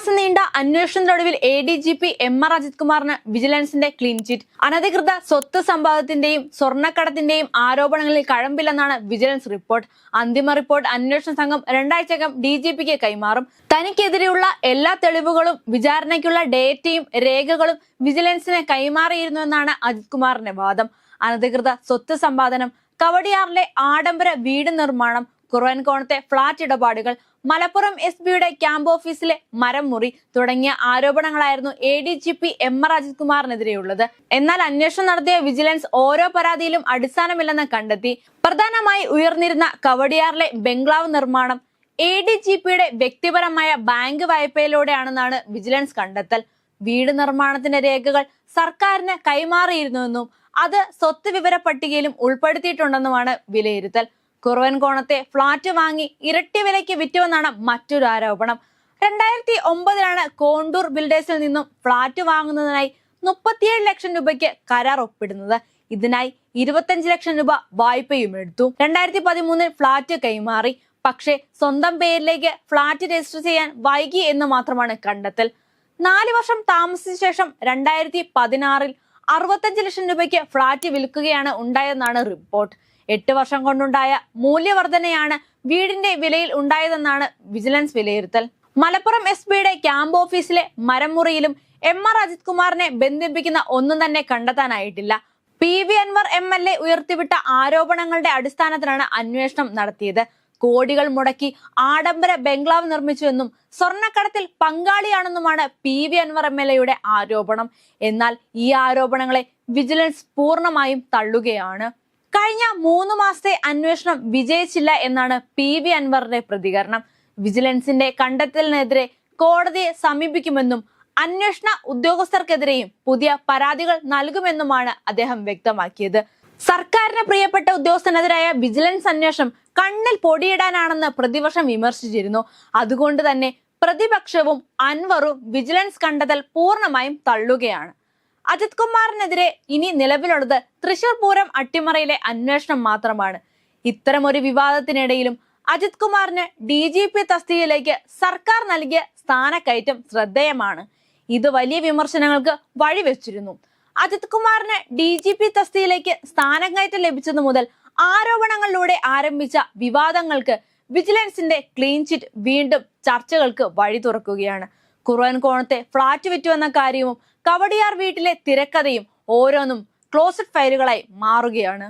മാസം നീണ്ട അന്വേഷണത്തിനൊടുവിൽ A D G P M R Ajith കുമാറിന് വിജിലൻസിന്റെ ക്ലീൻ ചിറ്റ്. അനധികൃത സ്വത്ത് സമ്പാദത്തിന്റെയും സ്വർണക്കടത്തിന്റെയും ആരോപണങ്ങളിൽ കഴമ്പില്ലെന്നാണ് വിജിലൻസ് റിപ്പോർട്ട്. അന്തിമ റിപ്പോർട്ട് അന്വേഷണ സംഘം രണ്ടാഴ്ചക്കകം ഡി ജി പിക്ക് കൈമാറും. തനിക്കെതിരെയുള്ള എല്ലാ തെളിവുകളും വിചാരണയ്ക്കുള്ള ഡേറ്റയും രേഖകളും വിജിലൻസിന് കൈമാറിയിരുന്നുവെന്നാണ് അജിത് കുമാറിന്റെ വാദം. അനധികൃത സ്വത്ത് സമ്പാദനം കവടിയാറിലെ ആഡംബര വീട് നിർമ്മാണം കുറവൻകോണത്തെ ഫ്ളാറ്റ് ഇടപാടുകൾ മലപ്പുറം എസ് പിയുടെ ക്യാമ്പ് ഓഫീസിലെ മരം മുറി തുടങ്ങിയ ആരോപണങ്ങളായിരുന്നു A D G P M R Ajith കുമാറിനെതിരെയുള്ളത്. എന്നാൽ അന്വേഷണം നടത്തിയ വിജിലൻസ് ഓരോ പരാതിയിലും അടിസ്ഥാനമില്ലെന്ന് കണ്ടെത്തി. പ്രധാനമായി ഉയർന്നിരുന്ന കവടിയാറിലെ ബംഗ്ലാവ് നിർമ്മാണം എ ഡി ജി പിയുടെ വ്യക്തിപരമായ ബാങ്ക് വായ്പയിലൂടെയാണെന്നാണ് വിജിലൻസ് കണ്ടെത്തൽ. വീട് നിർമ്മാണത്തിന്റെ രേഖകൾ സർക്കാരിന് കൈമാറിയിരുന്നുവെന്നും അത് സ്വത്ത് വിവര പട്ടികയിലും ഉൾപ്പെടുത്തിയിട്ടുണ്ടെന്നുമാണ് വിലയിരുത്തൽ. കുറവൻകോണത്തെ ഫ്ളാറ്റ് വാങ്ങി ഇരട്ടി വിലയ്ക്ക് വിറ്റുവെന്നാണ് മറ്റൊരു ആരോപണം. രണ്ടായിരത്തി ഒമ്പതിലാണ് കോണ്ടൂർ ബിൽഡേഴ്സിൽ നിന്നും ഫ്ളാറ്റ് വാങ്ങുന്നതിനായി മുപ്പത്തിയേഴ് ലക്ഷം രൂപയ്ക്ക് കരാർ ഒപ്പിടുന്നത്. ഇതിനായി ഇരുപത്തഞ്ച് ലക്ഷം രൂപ വായ്പയും എടുത്തു. രണ്ടായിരത്തി പതിമൂന്നിൽ ഫ്ളാറ്റ് കൈമാറി. പക്ഷേ സ്വന്തം പേരിലേക്ക് ഫ്ളാറ്റ് രജിസ്റ്റർ ചെയ്യാൻ വൈകി എന്ന് മാത്രമാണ് കണ്ടെത്തൽ. നാല് വർഷം താമസിച്ച ശേഷം രണ്ടായിരത്തി പതിനാറിൽ അറുപത്തഞ്ച് ലക്ഷം രൂപയ്ക്ക് ഫ്ളാറ്റ് വിൽക്കുകയാണ് ഉണ്ടായതെന്നാണ് റിപ്പോർട്ട് എട്ട് വർഷം കൊണ്ടുണ്ടായ മൂല്യവർധനയാണ് വീടിന്റെ വിലയിൽ ഉണ്ടായതെന്നാണ് വിജിലൻസ് വിലയിരുത്തൽ. മലപ്പുറം എസ് പിയുടെ ക്യാമ്പ് ഓഫീസിലെ മരമുറിയിലും എം ആർ അജിത് കുമാറിനെ ബന്ധിപ്പിക്കുന്ന ഒന്നും തന്നെ കണ്ടെത്താനായിട്ടില്ല. P V Anvar M L A ഉയർത്തിവിട്ട ആരോപണങ്ങളുടെ അടിസ്ഥാനത്തിലാണ് അന്വേഷണം നടത്തിയത്. കോടികൾ മുടക്കി ആഡംബര ബംഗ്ലാവ് നിർമ്മിച്ചുവെന്നും സ്വർണക്കടത്തിൽ പങ്കാളിയാണെന്നുമാണ് P V Anvar M L എയുടെ ആരോപണം. എന്നാൽ ഈ ആരോപണങ്ങളെ വിജിലൻസ് പൂർണമായും തള്ളുകയാണ്. കഴിഞ്ഞ മൂന്ന് മാസത്തെ അന്വേഷണം വിജയിച്ചില്ല എന്നാണ് പി വി അൻവറിന്റെ പ്രതികരണം. വിജിലൻസിന്റെ കണ്ടെത്തലിനെതിരെ കോടതിയെ സമീപിക്കുമെന്നും അന്വേഷണ ഉദ്യോഗസ്ഥർക്കെതിരെയും പുതിയ പരാതികൾ നൽകുമെന്നുമാണ് അദ്ദേഹം വ്യക്തമാക്കിയത്. സർക്കാരിന് പ്രിയപ്പെട്ട ഉദ്യോഗസ്ഥനെതിരായ വിജിലൻസ് അന്വേഷണം കണ്ണിൽ പൊടിയിടാനാണെന്ന് പ്രതിപക്ഷം വിമർശിച്ചിരുന്നു. അതുകൊണ്ട് തന്നെ പ്രതിപക്ഷവും അൻവറും വിജിലൻസ് കണ്ടെത്തൽ പൂർണമായും തള്ളുകയാണ്. അജിത് കുമാറിനെതിരെ ഇനി നിലവിലുള്ളത് തൃശൂർ പൂരം അട്ടിമറയിലെ അന്വേഷണം മാത്രമാണ്. ഇത്തരമൊരു വിവാദത്തിനിടയിലും അജിത് കുമാറിന് ഡി ജി പി തസ്തികയിലേക്ക് സർക്കാർ നൽകിയ സ്ഥാനക്കയറ്റം ശ്രദ്ധേയമാണ്. ഇത് വലിയ വിമർശനങ്ങൾക്ക് വഴിവെച്ചിരുന്നു അജിത് കുമാറിന് ഡി ജി പി തസ്തികയിലേക്ക് സ്ഥാനക്കയറ്റം ലഭിച്ചതു മുതൽ ആരോപണങ്ങളിലൂടെ ആരംഭിച്ച വിവാദങ്ങൾക്ക് വിജിലൻസിന്റെ ക്ലീൻ ചിറ്റ് വീണ്ടും ചർച്ചകൾക്ക് വഴി തുറക്കുകയാണ്. കുറവൻകോണത്തെ ഫ്ളാറ്റ് വിറ്റുവെന്ന കാര്യവും കവടിയാർ വീട്ടിലെ തിരക്കഥയും ഓരോന്നും ക്ലോസഡ് ഫയലുകളായി മാറുകയാണ്.